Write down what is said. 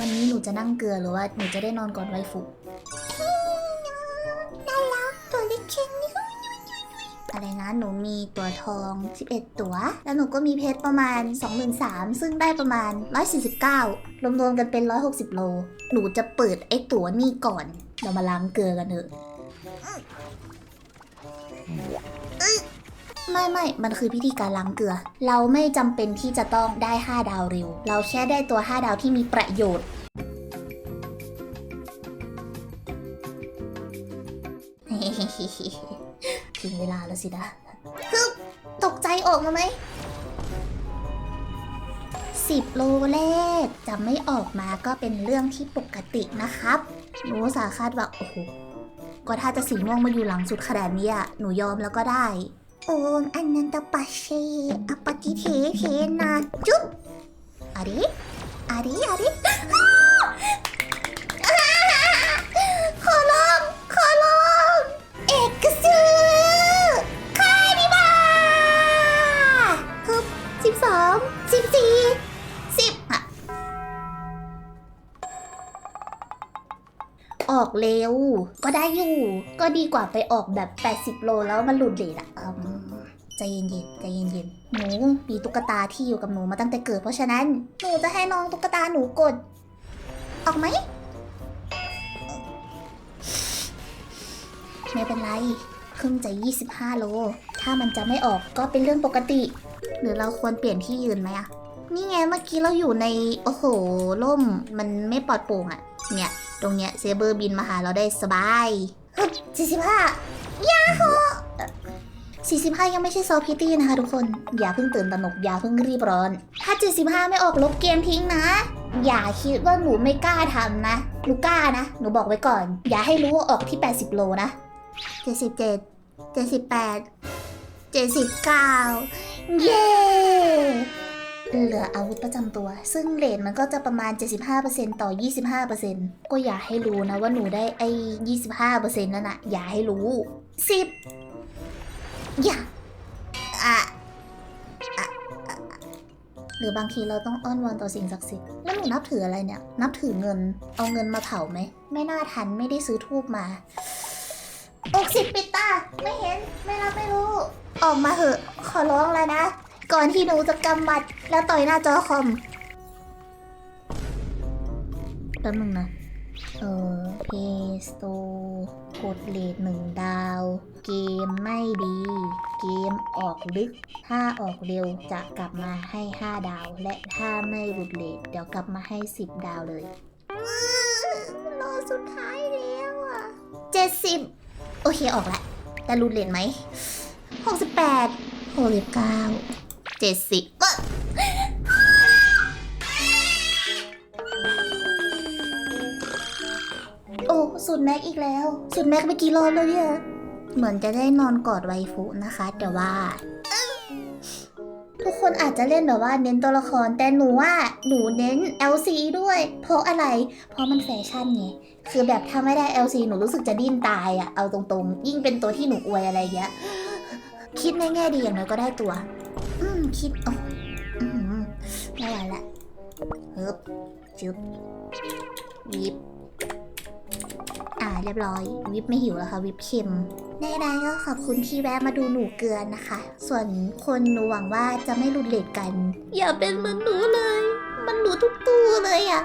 วันนี้หนูจะนั่งเกลือหรือว่าหนูจะได้นอนก่อนไวฟุน่ารักตัวเล็กเช่นนี้อะไรนะ หนูมีตัวทอง 11 ตัว แล้วหนูก็มีเพชรประมาณ 23,000ซึ่งได้ประมาณ 149 รวมๆกันเป็น 160 โล หนูจะเปิดไอ้ตัวนี่ก่อน เรามาล้างเกลือกันเถอะ ไม่ไม่ มันคือพิธีการล้างเกลือ เราไม่จำเป็นที่จะต้องได้ 5 ดาวเร็ว เราแค่ได้ตัว 5 ดาวที่มีประโยชน์ถึงเวลาแล้วสินะฮึบตกใจออกมาไหมสิบโลแรกจะไม่ออกมาก็เป็นเรื่องที่ปกตินะครับ หนูสาคาดว่าโอ้โหก็ถ้าจะสีม่วงมาอยู่หลังสุดขนาดนี้อะหนูยอมแล้วก็ได้ โอมอันนันตปัสเชอปฏิเทเท ออกเร็ว ก็ได้อยู่ ก็ดีกว่าไปออกแบบ 80 โลแล้วมันหลุดเลทอะอืมใจเย็นๆใจเย็นๆหนูมีตุ๊กตาที่อยู่กับหนูมาตั้งแต่เกิด เพราะฉะนั้นหนูจะให้น้องตุ๊กตาหนูกด ออกไหมไม่เป็นไรเพิ่งจะ 25 โล ถ้ามันจะไม่ออกก็เป็นเรื่องปกติ หรือเราควรเปลี่ยนที่ยืนไหมอะนี่ไงเมื่อกี้เราอยู่ใน โอ้โห ล่ม มันไม่ปลอดโปร่งอะเนี่ย ตรงเนี้ยเซเบอร์บินมาหาเราได้สบายฮึบ45ยาฮู45ยังไม่ใช่ซอฟพิตี้นะคะทุกคน อย่าเพิ่งตื่นตระหนกอย่าเพิ่งรีบร้อน ถ้า75ไม่ออกลบเกมทิ้งนะ อย่าคิดว่าหนูไม่กล้าทำนะหนูกล้านะ หนูบอกไว้ก่อน อย่าให้รู้ว่าออกที่80โลนะ77 78 79เย้ เหลืออาวุธประจำตัว ซึ่งเลทมันก็จะประมาณ 75%ต่อ 25%ก็อย่าให้รู้นะว่าหนูได้ไอ้25%นั่นนะอย่าให้รู้ 10 อย่าอะหรือบางทีเราต้องอ้อนวอนต่อสิ่งศักดิ์สิทธิ์แล้วหนูนับถืออะไรเนี่ย นับถือเงิน เอาเงินมาเผาไหม ไม่น่าทันไม่ได้ซื้อทูบมาอกสิบปิดตา ไม่เห็น ไม่รับไม่รู้ ออกมาเหอะ ขอร้องแล้วนะ ก่อนที่หนูจะกำหมัดแล้วต่อยหน้าจอคอมแป๊บนึงนะ เออเพสโตกดเลทหนึ่งดาว เกมไม่ดี เกมออกลึก ถ้าออกเร็วจะกลับมาให้ 5 ดาว และถ้าไม่หลุดเลทเดี๋ยวกลับมาให้ 10 ดาวเลยโลสุดท้ายแล้วอะ70โอเคออกละแต่หลุดเลทไหม68 69 70ก็ โอ้สุดแม็กอีกแล้ว สุดแม็กไปกี่รอบแล้วเนี่ย เหมือนจะได้นอนกอดไวฟุนะคะ แต่ว่า ทุกคนอาจจะเล่นแบบว่าเน้นตัวละคร แต่หนูว่าหนูเน้น LC ด้วย เพราะอะไร เพราะมันแฟชั่นไง คือแบบถ้าไม่ได้ LC หนูรู้สึกจะดิ้นตายอะเอาตรงๆ ยิ่งเป็นตัวที่หนูอวยอะไรเงี้ย คิดในแง่ดีอย่างน้อยก็ได้ตัว คิดโอ้อืมไม่ไหวละฮึบจึบวิบอ่าเรียบร้อย วิบไม่หิวแล้วค่ะ วิบเค็มใดก็ขอบคุณที่แวะมาดูหนูเกลือนะคะ ส่วนคนหนูหวังว่าจะไม่หลุดเลทกัน อย่าเป็นเหมือนหนูเลย มันหลุดทุกตู้เลยอะ